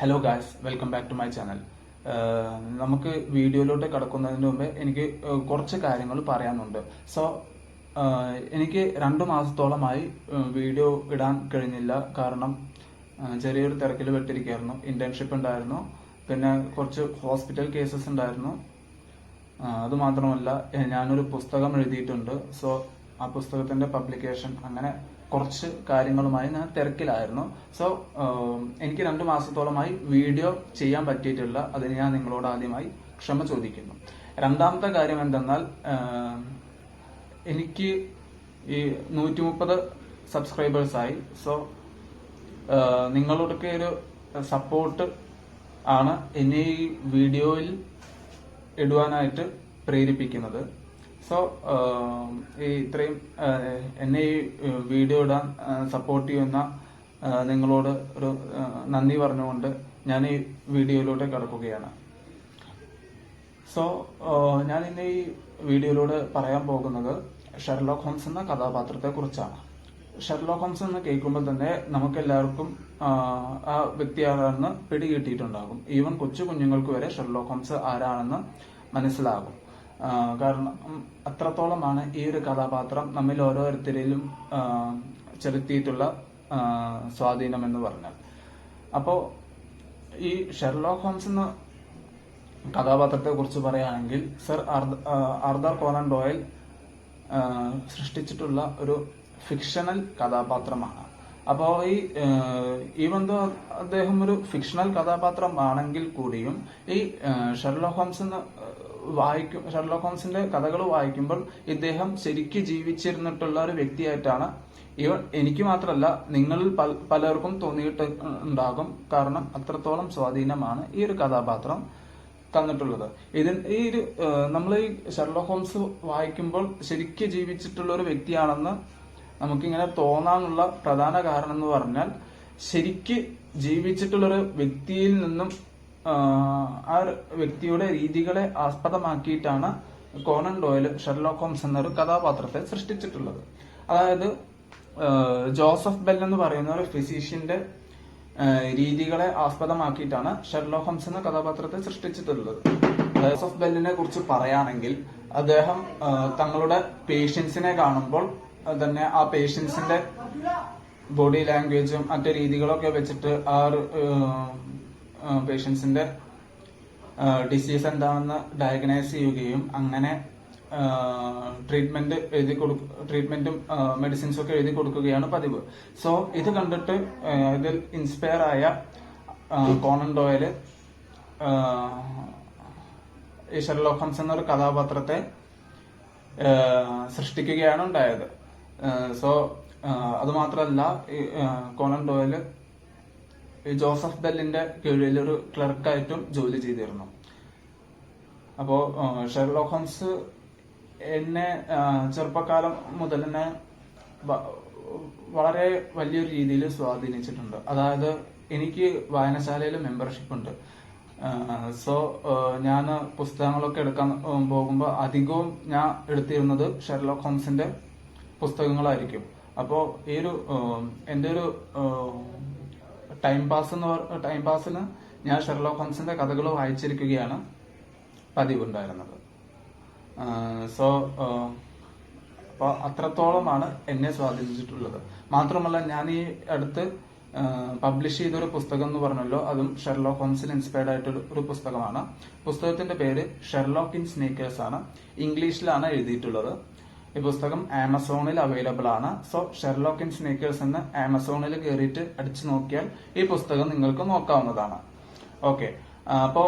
Hello guys welcome back to my channel നമുക്ക് വീഡിയോയിലോട്ട് കടക്കുന്നതിന് മുമ്പ് എനിക്ക് കുറച്ച് കാര്യങ്ങൾ പറയാനുണ്ട്. സോ എനിക്ക് രണ്ട് മാസത്തോളമായി വീഡിയോ ഇടാൻ കഴിഞ്ഞില്ല. കാരണം ചെറിയൊരു തിരക്കിൽ പെട്ടിരിക്കുകയായിരുന്നു. ഇന്റേൺഷിപ്പ് ഉണ്ടായിരുന്നു. പിന്നെ കുറച്ച് ഹോസ്പിറ്റൽ കേസസ് ഉണ്ടായിരുന്നു. അതുമാത്രമല്ല ഞാനൊരു പുസ്തകം എഴുതിയിട്ടുണ്ട്. സോ ആ പുസ്തകത്തിന്റെ പബ്ലിക്കേഷൻ അങ്ങനെ കുറച്ച് കാര്യങ്ങളുമായി ഞാൻ തിരക്കിലായിരുന്നു. സോ എനിക്ക് രണ്ടു മാസത്തോളമായി വീഡിയോ ചെയ്യാൻ പറ്റിയിട്ടില്ല. അതിന് ഞാൻ നിങ്ങളോട് ആദ്യമായി ക്ഷമ ചോദിക്കുന്നു. രണ്ടാമത്തെ കാര്യം എന്തെന്നാൽ എനിക്ക് ഈ നൂറ്റി മുപ്പത് സബ്സ്ക്രൈബേഴ്സായി സോ നിങ്ങളുടെ ഒരു സപ്പോർട്ട് ആണ് എന്നെ ഈ വീഡിയോയിൽ ഇടുവാനായിട്ട് പ്രേരിപ്പിക്കുന്നത്. സോ ഈ ഇത്രയും എന്നെ ഈ വീഡിയോ ഇടാൻ സപ്പോർട്ട് ചെയ്യുന്ന നിങ്ങളോട് ഒരു നന്ദി പറഞ്ഞുകൊണ്ട് ഞാൻ ഈ വീഡിയോയിലൂടെ കടക്കുകയാണ്. സോ ഞാൻ ഇന്ന് ഈ വീഡിയോയിലൂടെ പറയാൻ പോകുന്നത് ഷെർലോക്ക് ഹോംസ് എന്ന കഥാപാത്രത്തെ കുറിച്ചാണ്. ഷെർലോക്ക് ഹോംസ് എന്ന് കേൾക്കുമ്പോൾ തന്നെ നമുക്ക് എല്ലാവർക്കും ആ വ്യക്തി ആരാണെന്ന് പിടികിട്ടിയിട്ടുണ്ടാകും. ഈവൻ കൊച്ചു കുഞ്ഞുങ്ങൾക്ക് വരെ ഷെർലോക്ക് ഹോംസ് ആരാണെന്ന് മനസ്സിലാകും. കാരണം അത്രത്തോളമാണ് ഈ ഒരു കഥാപാത്രം നമ്മിൽ ഓരോരുത്തരിലും ചെലുത്തിയിട്ടുള്ള സ്വാധീനം എന്ന് പറഞ്ഞാൽ. അപ്പോ ഈ ഷെർലോക്ക് ഹോംസ് എന്ന കഥാപാത്രത്തെ കുറിച്ച് പറയുകയാണെങ്കിൽ സർ ആർദർ കോനൻ ഡോയൽ സൃഷ്ടിച്ചിട്ടുള്ള ഒരു ഫിക്ഷണൽ കഥാപാത്രമാണ്. അപ്പോൾ ഈ ഈവൻ ദോ അദ്ദേഹം ഒരു ഫിക്ഷണൽ കഥാപാത്രമാണെങ്കിൽ കൂടിയും ഈ ഷെർലോ ഹോംസ് എന്ന് വായിക്കും ഷെർലോക്ക് ഹോംസിന്റെ കഥകൾ വായിക്കുമ്പോൾ ഇദ്ദേഹം ശരിക്ക് ജീവിച്ചിരുന്നിട്ടുള്ള ഒരു വ്യക്തിയായിട്ടാണ് ഇവ എനിക്ക് മാത്രമല്ല നിങ്ങളിൽ പലർക്കും തോന്നിയിട്ട് ഉണ്ടാകും കാരണം അത്രത്തോളം സ്വാധീനമാണ് ഈ ഒരു കഥാപാത്രം തന്നിട്ടുള്ളത്. ഇതിൽ ഈ ഒരു നമ്മൾ ഈ ഷെർലോക്ക് ഹോംസ് വായിക്കുമ്പോൾ ശരിക്ക് ജീവിച്ചിട്ടുള്ള ഒരു വ്യക്തിയാണെന്ന് നമുക്കിങ്ങനെ തോന്നാനുള്ള പ്രധാന കാരണം എന്ന് പറഞ്ഞാൽ ശരിക്ക് ജീവിച്ചിട്ടുള്ളൊരു വ്യക്തിയിൽ നിന്നും ആ, വ്യക്തിയുടെ രീതികളെ ആസ്പദമാക്കിയിട്ടാണ് കോനൻ ഡോയൽ ഷെർലോക്ക് ഹോംസ് എന്നൊരു കഥാപാത്രത്തെ സൃഷ്ടിച്ചിട്ടുള്ളത്. അതായത് ജോസഫ് ബെൽ എന്ന് പറയുന്ന ഒരു ഫിസിഷ്യന്റെ രീതികളെ ആസ്പദമാക്കിയിട്ടാണ് ഷെർലോക്ക് ഹോംസ് എന്ന കഥാപാത്രത്തെ സൃഷ്ടിച്ചിട്ടുള്ളത്. ജോസഫ് ബെല്ലിനെ കുറിച്ച് പറയുകയാണെങ്കിൽ അദ്ദേഹം തങ്ങളുടെ പേഷ്യൻസിനെ കാണുമ്പോൾ തന്നെ ആ പേഷ്യൻസിന്റെ ബോഡി ലാംഗ്വേജും മറ്റു രീതികളൊക്കെ വെച്ചിട്ട് ആ ഒരു പേഷ്യൻസിന്റെ ഡിസീസ് എന്താണെന്ന് ഡയഗ്നൈസ് ചെയ്യുകയും അങ്ങനെ ട്രീറ്റ്മെന്റ് എഴുതി കൊടുക്ക ട്രീറ്റ്മെന്റും മെഡിസിൻസും ഒക്കെ എഴുതി കൊടുക്കുകയാണ് പതിവ്. സോ ഇത് കണ്ടിട്ട് ഇതിൽ ഇൻസ്പയർ ആയ കോണൻ ഡോയൽ ഈ ഷെർലോക്ക് എന്നൊരു കഥാപാത്രത്തെ സൃഷ്ടിക്കുകയാണ് ഉണ്ടായത്. സോ അതുമാത്രമല്ല കോണൻ ഡോയൽ ജോസഫ് ബെല്ലിന്റെ കീഴിൽ ഒരു ക്ലർക്കായിട്ടും ജോലി ചെയ്തിരുന്നു. അപ്പോ ആ, ഷെർലോക്ക് ഹോംസ് എന്നെ ചെറുപ്പക്കാലം മുതൽ തന്നെ വളരെ വലിയൊരു രീതിയിൽ സ്വാധീനിച്ചിട്ടുണ്ട്. അതായത് എനിക്ക് വായനശാലയിൽ മെമ്പർഷിപ്പ് ഉണ്ട്. സോ ഞാൻ പുസ്തകങ്ങളൊക്കെ എടുക്കാൻ പോകുമ്പോൾ അധികവും ഞാൻ എടുത്തിരുന്നത് ഷെർലോക്ക് ഹോംസിന്റെ പുസ്തകങ്ങളായിരിക്കും. അപ്പോൾ ഈ ഒരു എന്റെ ഒരു ടൈം പാസ് എന്ന് ടൈം പാസിന് ഞാൻ ഷെർലോക്ക് ഹോംസിന്റെ കഥകൾ വായിച്ചിരിക്കുകയാണ് പതിവുണ്ടായിരുന്നത്. സോ അപ്പോൾ അത്രത്തോളമാണ് എന്നെ സ്വാധീനിച്ചിട്ടുള്ളത്. മാത്രമല്ല ഞാൻ ഈ അടുത്ത് പബ്ലിഷ് ചെയ്തൊരു പുസ്തകം എന്ന് പറഞ്ഞല്ലോ അതും ഷെർലോക്ക് ഹോംസിൽ ഇൻസ്പയർഡ് ആയിട്ടൊരു ഒരു പുസ്തകമാണ്. പുസ്തകത്തിന്റെ പേര് ഷെർലോക്ക് ഇൻ സ്നേക്കേഴ്സ് ആണ്. ഇംഗ്ലീഷിലാണ് എഴുതിയിട്ടുള്ളത്. ഈ പുസ്തകം ആമസോണിൽ അവൈലബിൾ ആണ്. സോ ഷെർലോക്ക് ഇൻ സ്നേക്കേഴ്സ് എന്ന് ആമസോണിൽ കയറിയിട്ട് അടിച്ചു നോക്കിയാൽ ഈ പുസ്തകം നിങ്ങൾക്ക് നോക്കാവുന്നതാണ്. ഓക്കെ അപ്പോ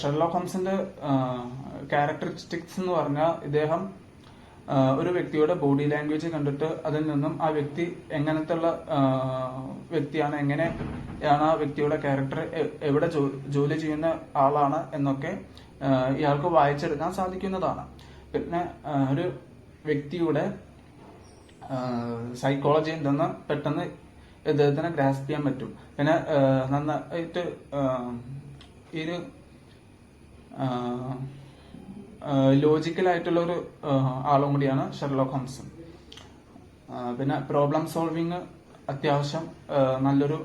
ഷെർലോക്ക് ഹോംസിന്റെ ക്യാരക്ടറിസ്റ്റിക്സ് എന്ന് പറഞ്ഞാൽ ഇദ്ദേഹം ഒരു വ്യക്തിയുടെ ബോഡി ലാംഗ്വേജ് കണ്ടിട്ട് അതിൽ നിന്നും ആ വ്യക്തി എങ്ങനത്തെ വ്യക്തിയാണ് എങ്ങനെ വ്യക്തിയാണ് എങ്ങനെയാണ് ആ വ്യക്തിയുടെ ക്യാരക്ടർ എവിടെ ജോലി ചെയ്യുന്ന ആളാണ് എന്നൊക്കെ ഇയാൾക്ക് വായിച്ചെടുക്കാൻ സാധിക്കുന്നതാണ്. പിന്നെ ഒരു വ്യക്തിയുടെ സൈക്കോളജി എന്തെന്ന് പെട്ടെന്ന് ഇദ്ദേഹത്തിന് ഗ്രാസ്പ് ചെയ്യാൻ പറ്റും. പിന്നെ നന്നായിട്ട് ഒരു ലോജിക്കലായിട്ടുള്ള ഒരു ആളും കൂടിയാണ് ഷെർലോക്ക് ഹോംസ് പിന്നെ പ്രോബ്ലം സോൾവിങ് അത്യാവശ്യം നല്ലൊരു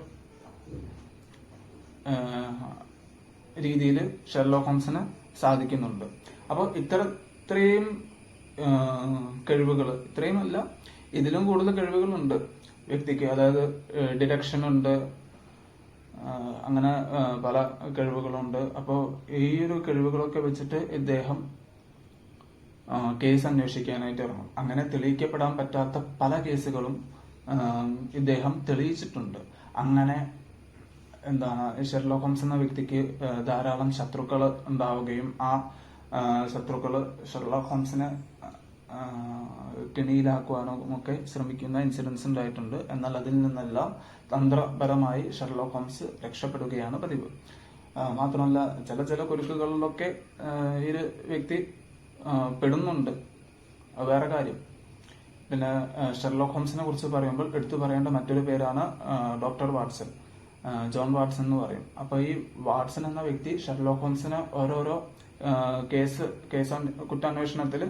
രീതിയിൽ ഷെർലോക്ക് ഹോംസിന് സാധിക്കുന്നുണ്ട്. അപ്പോൾ ഇത്ര ഇത്രയും കഴിവുകൾ ഇത്രയും അല്ല ഇതിലും കൂടുതൽ കഴിവുകളുണ്ട് വ്യക്തിക്ക്. അതായത് ഡിഡക്ഷൻ ഉണ്ട് അങ്ങനെ പല കഴിവുകളുണ്ട്. അപ്പോൾ ഈ ഒരു കഴിവുകളൊക്കെ വെച്ചിട്ട് ഇദ്ദേഹം കേസ് അന്വേഷിക്കാനായിട്ട് ഇറങ്ങും. അങ്ങനെ തെളിയിക്കപ്പെടാൻ പറ്റാത്ത പല കേസുകളും ഇദ്ദേഹം തെളിയിച്ചിട്ടുണ്ട്. അങ്ങനെ എന്താണ് ഷെർലോക്ക് ഹോംസ് എന്ന വ്യക്തിക്ക് ധാരാളം ശത്രുക്കൾ ഉണ്ടാവുകയും ആ ആ, ശത്രുക്കൾ ഷെർലോക്ക് ഹോംസിനെ കെണിയിലാക്കുവാനും ഒക്കെ ശ്രമിക്കുന്ന ഇൻസിഡൻസ് ഉണ്ടായിട്ടുണ്ട്. എന്നാൽ അതിൽ നിന്നെല്ലാം തന്ത്രപരമായി ഷെർലോക്ക് ഹോംസ് രക്ഷപ്പെടുകയാണ് പതിവ്. മാത്രമല്ല ചില ചില കുരുക്കുകളിലൊക്കെ ഈ വ്യക്തി പെടുന്നുണ്ട്. വേറെ കാര്യം. പിന്നെ ഷെർലോക്ക് ഹോംസിനെ കുറിച്ച് പറയുമ്പോൾ എടുത്തു പറയേണ്ട മറ്റൊരു പേരാണ് ഡോക്ടർ വാട്സൺ. ജോൺ വാട്സൺ എന്ന് പറയും. അപ്പൊ ഈ വാട്സൺ എന്ന വ്യക്തി ഷെർലോക്ക് ഹോംസിനെ ഓരോരോ കേസ് കേസ് കുറ്റാന്വേഷണത്തിൽ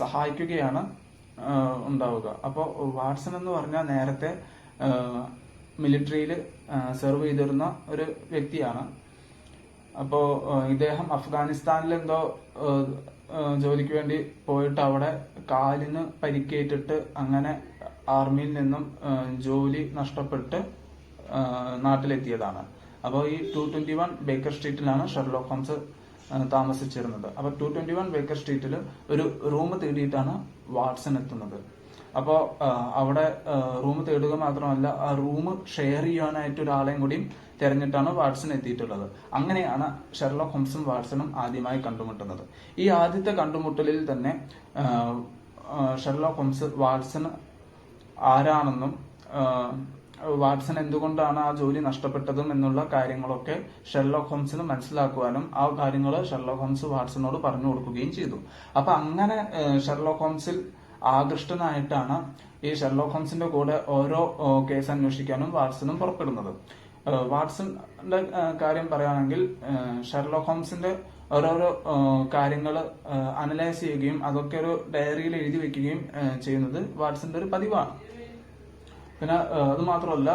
സഹായിക്കുകയാണ് ഉണ്ടാവുക. അപ്പോൾ വാട്സൺ എന്ന് പറഞ്ഞാൽ നേരത്തെ മിലിറ്ററിയിൽ സെർവ് ചെയ്തിരുന്ന ഒരു വ്യക്തിയാണ്. അപ്പോൾ ഇദ്ദേഹം അഫ്ഗാനിസ്ഥാനിൽ എന്തോ ജോലിക്ക് വേണ്ടി പോയിട്ട് അവിടെ കാലിന് പരിക്കേറ്റിട്ട് അങ്ങനെ ആർമിയിൽ നിന്നും ജോലി നഷ്ടപ്പെട്ട് നാട്ടിലെത്തിയതാണ്. അപ്പോൾ ഈ ടു ട്വന്റി വൺ ബേക്കർ സ്ട്രീറ്റിലാണ് ഷെർലോക്ക് ഹോംസ് താമസിച്ചിരുന്നത്. അപ്പൊ ടു ട്വന്റി വൺ ബേക്കർ സ്ട്രീറ്റിൽ ഒരു റൂം തേടിയിട്ടാണ് വാട്സൺ എത്തുന്നത്. അപ്പോൾ അവിടെ റൂം തേടുക മാത്രമല്ല ആ റൂം ഷെയർ ചെയ്യാനായിട്ട് ഒരാളെയും കൂടിയും തെരഞ്ഞിട്ടാണ് വാട്സൺ എത്തിയിട്ടുള്ളത്. അങ്ങനെയാണ് ഷെർലോക്ക് ഹോംസും വാട്സണും ആദ്യമായി കണ്ടുമുട്ടുന്നത്. ഈ ആദ്യത്തെ കണ്ടുമുട്ടലിൽ തന്നെ ഷെർലോക്ക് ഹോംസ് വാട്സൺ ആരാണെന്നും വാട്സൺ എന്തുകൊണ്ടാണ് ആ ജോലി നഷ്ടപ്പെട്ടതും എന്നുള്ള കാര്യങ്ങളൊക്കെ ഷെർലോക്ക് ഹോംസിന് മനസ്സിലാക്കുവാനും ആ കാര്യങ്ങൾ ഷെർലോക്ക് ഹോംസ് വാട്സണോട് പറഞ്ഞു കൊടുക്കുകയും ചെയ്തു. അപ്പൊ അങ്ങനെ ഷെർലോക്ക് ഹോംസിൽ ആകൃഷ്ടനായിട്ടാണ് ഈ ഷെർലോക്ക് ഹോംസിന്റെ കൂടെ ഓരോ കേസ് അന്വേഷിക്കാനും വാട്സണും പുറപ്പെടുന്നത്. വാട്സന്റെ കാര്യം പറയുകയാണെങ്കിൽ ഷെർലോക്ക് ഹോംസിന്റെ ഓരോരോ കാര്യങ്ങൾ അനലൈസ് ചെയ്യുകയും അതൊക്കെ ഒരു ഡയറിയിൽ എഴുതി വെക്കുകയും ചെയ്യുന്നത് വാട്സന്റെ ഒരു പതിവാണ്. പിന്നെ അത് മാത്രമല്ല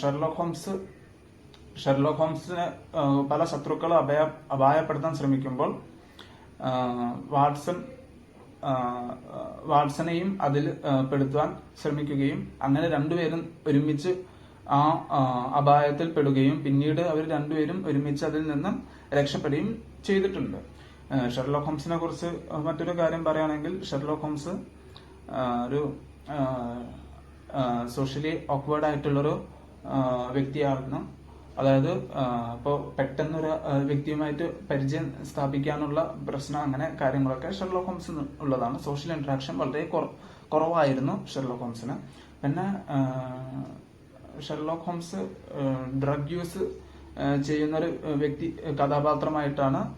ഷെർലോക്ക് ഹോംസ് ഷെർലോക്ക് ഹോംസിനെ പല ശത്രുക്കൾ അഭയ അപായപ്പെടുത്താൻ ശ്രമിക്കുമ്പോൾ വാട്സൺ വാട്സനെയും അതിൽ പെടുത്താൻ ശ്രമിക്കുകയും അങ്ങനെ രണ്ടുപേരും ഒരുമിച്ച് ആ അപായത്തിൽ പെടുകയും പിന്നീട് അവർ രണ്ടുപേരും ഒരുമിച്ച് അതിൽ നിന്നും രക്ഷപ്പെടുകയും ചെയ്തിട്ടുണ്ട്. ഷെർലോക്ക് ഹോംസിനെ കുറിച്ച് മറ്റൊരു കാര്യം പറയുകയാണെങ്കിൽ ഷെർലോക്ക് ഹോംസ് ഒരു സോഷ്യലി ഓക്വേർഡ് ആയിട്ടുള്ളൊരു വ്യക്തിയായിരുന്നു. അതായത് ഇപ്പോൾ പെട്ടെന്നൊരു വ്യക്തിയുമായിട്ട് പരിചയം സ്ഥാപിക്കാനുള്ള പ്രശ്നം അങ്ങനെ കാര്യങ്ങളൊക്കെ ഷെർലോക്ക് ഹോംസ് ഉള്ളതാണ്. സോഷ്യൽ ഇന്ററാക്ഷൻ വളരെ കുറ- കുറവായിരുന്നു ഷെർലോക്ക് ഹോംസിന്. പിന്നെ ഷെർലോ ഹോംസ് ഡ്രഗ് യൂസ് ചെയ്യുന്ന ഒരു വ്യക്തി കഥാപാത്രമായിട്ടാണ്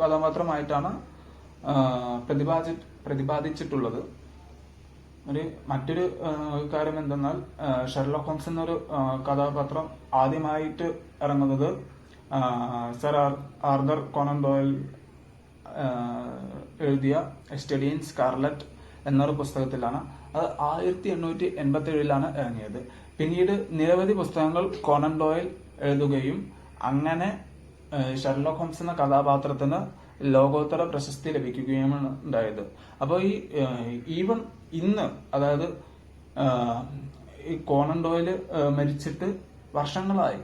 കഥാപാത്രമായിട്ടാണ് പ്രതിപാദി പ്രതിപാദിച്ചിട്ടുള്ളത്. ഒരു മറ്റൊരു കാര്യം എന്തെന്നാൽ ഷെർലോ ഹോംസ് എന്നൊരു കഥാപാത്രം ആദ്യമായിട്ട് ഇറങ്ങുന്നത് സർ ആർ- ആർദർ കോണൻ ഡോയൽ എഴുതിയ സ്റ്റഡി ഇൻ സ്കാർലറ്റ് എന്നൊരു പുസ്തകത്തിലാണ്. അത് ആയിരത്തി എണ്ണൂറ്റി എൺപത്തി ഏഴിലാണ് ഇറങ്ങിയത്. പിന്നീട് നിരവധി പുസ്തകങ്ങൾ കോണൻ ഡോയൽ എഴുതുകയും അങ്ങനെ ഷെർലോ ഹോംസ് എന്ന കഥാപാത്രത്തിന് ലോകോത്തര പ്രശസ്തി ലഭിക്കുകയുമാണ് ഉണ്ടായത്. അപ്പോൾ ഈ ഈവൻ ഇന്ന് അതായത് ഈ കോണൻ ഡോയിൽ മരിച്ചിട്ട് വർഷങ്ങളായി.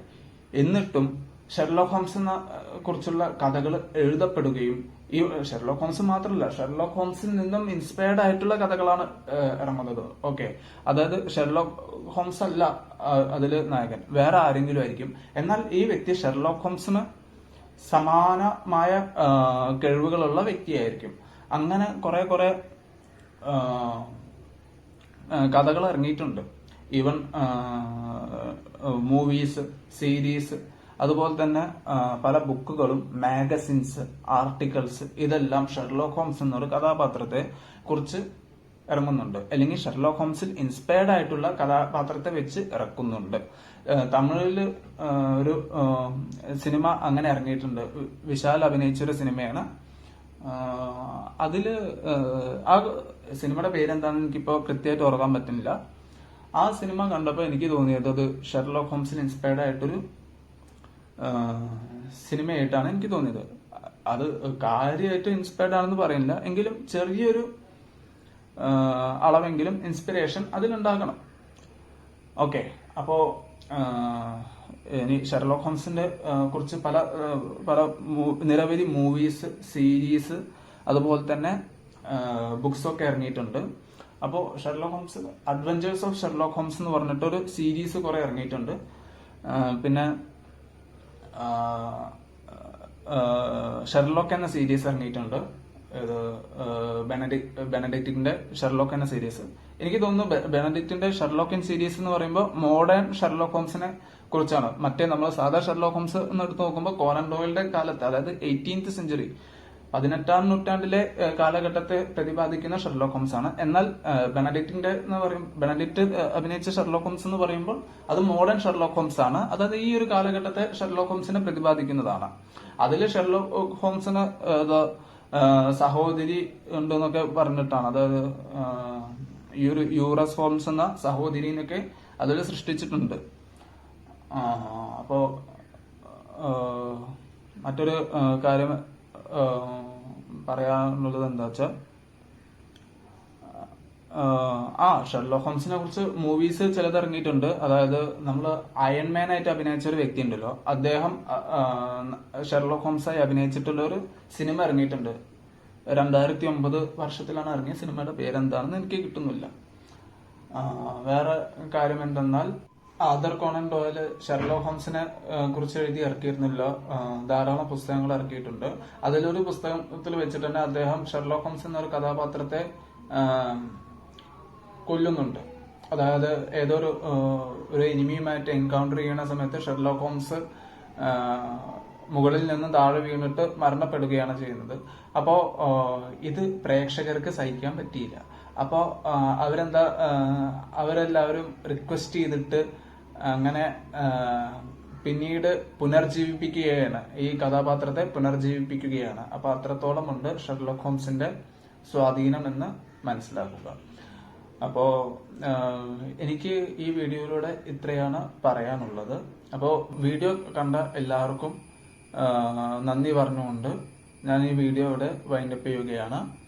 എന്നിട്ടും ഷെർലോക്ക് ഹോംസ് എന്ന കുറിച്ചുള്ള കഥകൾ എഴുതപ്പെടുകയും ഈ ഷെർലോക്ക് ഹോംസ് മാത്രമല്ല ഷെർലോക്ക് ഹോംസിൽ നിന്നും ഇൻസ്പയർഡ് ആയിട്ടുള്ള കഥകളാണ് ഇറങ്ങുന്നത്. ഓക്കെ. അതായത് ഷെർലോക്ക് ഹോംസ് അല്ല അതിൽ നായകൻ. വേറെ ആരെങ്കിലും ആയിരിക്കും. എന്നാൽ ഈ വ്യക്തി ഷെർലോക്ക് ഹോംസിന് സമാനമായ കഴിവുകളുള്ള വ്യക്തിയായിരിക്കും. അങ്ങനെ കുറെ കുറെ കഥകൾ ഇറങ്ങിയിട്ടുണ്ട്. ഈവൻ മൂവീസ് സീരീസ് അതുപോലെ തന്നെ പല ബുക്കുകളും മാഗസിൻസ് ആർട്ടിക്കിൾസ് ഇതെല്ലാം ഷെർലോക്ക് ഹോംസ് എന്നൊരു കഥാപാത്രത്തെ കുറിച്ച് ഇറങ്ങുന്നുണ്ട്. അല്ലെങ്കിൽ ഷെർലോക്ക് ഹോംസിൽ ഇൻസ്പയർഡ് ആയിട്ടുള്ള കഥാപാത്രത്തെ വെച്ച് ഇറക്കുന്നുണ്ട്. തമിഴിൽ ഒരു സിനിമ അങ്ങനെ ഇറങ്ങിയിട്ടുണ്ട്. വിശാൽ അഭിനയിച്ചൊരു സിനിമയാണ് അതിൽ ആ സിനിമയുടെ പേരെന്താണെന്ന് എനിക്കിപ്പോ കൃത്യമായിട്ട് ഓർക്കാൻ പറ്റുന്നില്ല. ആ സിനിമ കണ്ടപ്പോൾ എനിക്ക് തോന്നിയത് അത് ഷെർലോക്ക് ഹോംസിന് ഇൻസ്പയർഡ് ആയിട്ടൊരു സിനിമയായിട്ടാണ് എനിക്ക് തോന്നിയത്. അത് കാര്യമായിട്ട് ഇൻസ്പയർഡ് ആണെന്ന് പറയുന്നില്ല. എങ്കിലും ചെറിയൊരു അളവെങ്കിലും ഇൻസ്പിറേഷൻ അതിലുണ്ടാകണം. ഓക്കെ അപ്പോ ഇനി ഷെർലോക്ക് ഹോംസിന്റെ കുറിച്ച് പല പല നിരവധി മൂവീസ് സീരീസ് അതുപോലെ തന്നെ ബുക്സ് ഒക്കെ ഇറങ്ങിയിട്ടുണ്ട്. അപ്പോൾ Sherlock Holmes adventures of Sherlock Holmes എന്ന് പറഞ്ഞിട്ട് ഒരു സീരീസ് കുറെ ഇറങ്ങിയിട്ടുണ്ട്. പിന്നെ ഷെർലോക്ക് എന്ന സീരീസ് ഇറങ്ങിയിട്ടുണ്ട്. ഇത് ബെനഡിക്റ്റിന്റെ ഷെർലോക്ക് എന്ന സീരീസ് എനിക്ക് തോന്നുന്നു ബെനഡിക്റ്റിന്റെ ഷെർലോക്കിൻ സീരീസ് എന്ന് പറയുമ്പോൾ മോഡേൺ ഷെർലോക്ക് ഹോംസിനെ കുറിച്ചാണ്. മറ്റേ നമ്മൾ സാധാ ഷെർലോക്ക് ഹോംസ് എന്ന് എടുത്ത് നോക്കുമ്പോൾ കോനൻ ഡോയിലിന്റെ കാലത്ത് അതായത് എയ്റ്റീൻത് സെഞ്ചുറി പതിനെട്ടാം നൂറ്റാണ്ടിലെ കാലഘട്ടത്തെ പ്രതിപാദിക്കുന്ന ഷെർലോക്ക് ഹോംസ് ആണ്. എന്നാൽ ബെനഡിക്റ്റിന്റെ എന്ന് പറയും ബെനഡിക്റ്റ് അഭിനയിച്ച ഷെർലോക്ക് ഹോംസ് എന്ന് പറയുമ്പോൾ അത് മോഡേൺ ഷെർലോക്ക് ഹോംസ് ആണ്. അതായത് ഈ ഒരു കാലഘട്ടത്തെ ഷെർലോക്ക് ഹോംസിനെ പ്രതിപാദിക്കുന്നതാണ്. അതിൽ ഷെർലോക്ക് ഹോംസിന് സഹോദരി ഉണ്ടെന്നൊക്കെ പറഞ്ഞിട്ടാണ്. അതായത് ഈ ഒരു യൂറസ് ഹോംസ് എന്ന സഹോദരിനൊക്കെ അതിൽ സൃഷ്ടിച്ചിട്ടുണ്ട്. ആ, അപ്പോ മറ്റൊരു കാര്യം പറയാനുള്ളത് എന്താ വെച്ചാൽ ആ ഷെർലോ ഹോംസിനെ കുറിച്ച് മൂവീസ് ചിലത് ഇറങ്ങിയിട്ടുണ്ട്. അതായത് നമ്മൾ അയൺമാൻ ആയിട്ട് അഭിനയിച്ച ഒരു വ്യക്തി ഉണ്ടല്ലോ. അദ്ദേഹം ഷെർലോ ഹോംസായി അഭിനയിച്ചിട്ടുള്ള ഒരു സിനിമ ഇറങ്ങിയിട്ടുണ്ട്. രണ്ടായിരത്തി ഒമ്പത് വർഷത്തിലാണ് ഇറങ്ങിയ സിനിമയുടെ പേരെന്താണെന്ന് എനിക്ക് കിട്ടുന്നില്ല. വേറെ കാര്യം എന്തെന്നാൽ ആദർ കോണൻ ഡോയൽ ഷെർലോ ഹോംസിനെ കുറിച്ച് എഴുതി ഇറക്കിയിരുന്നില്ല. ധാരാളം പുസ്തകങ്ങൾ ഇറക്കിയിട്ടുണ്ട്. അതിലൊരു പുസ്തകത്തിൽ വെച്ചിട്ട് തന്നെ അദ്ദേഹം ഷെർലോ ഹോംസ് എന്നൊരു കഥാപാത്രത്തെ കൊല്ലുന്നുണ്ട്. അതായത് ഏതോ ഒരു ഒരു എനിമിയുമായിട്ട് എൻകൗണ്ടർ ചെയ്യുന്ന സമയത്ത് ഷെർലോ ഹോംസ് മുകളിൽ നിന്ന് താഴെ വീണിട്ട് മരണപ്പെടുകയാണ് ചെയ്യുന്നത്. അപ്പോൾ ഇത് പ്രേക്ഷകർക്ക് സഹിക്കാൻ പറ്റിയില്ല. അപ്പോൾ അവരെന്താ അവരെല്ലാവരും റിക്വസ്റ്റ് ചെയ്തിട്ട് അങ്ങനെ പിന്നീട് പുനർജീവിപ്പിക്കുകയാണ്. ഈ കഥാപാത്രത്തെ പുനർജീവിപ്പിക്കുകയാണ്. അപ്പൊ അത്രത്തോളം ഉണ്ട് ഷെർലോക്ക് ഹോംസിന്റെ സ്വാധീനം എന്ന് മനസ്സിലാക്കുക. അപ്പോ എനിക്ക് ഈ വീഡിയോയിലൂടെ ഇത്രയാണ് പറയാനുള്ളത്. അപ്പോ വീഡിയോ കണ്ട എല്ലാവർക്കും നന്ദി പറഞ്ഞുകൊണ്ട് ഞാൻ ഈ വീഡിയോ ഇവിടെ വൈൻഡപ്പ് ചെയ്യുകയാണ്.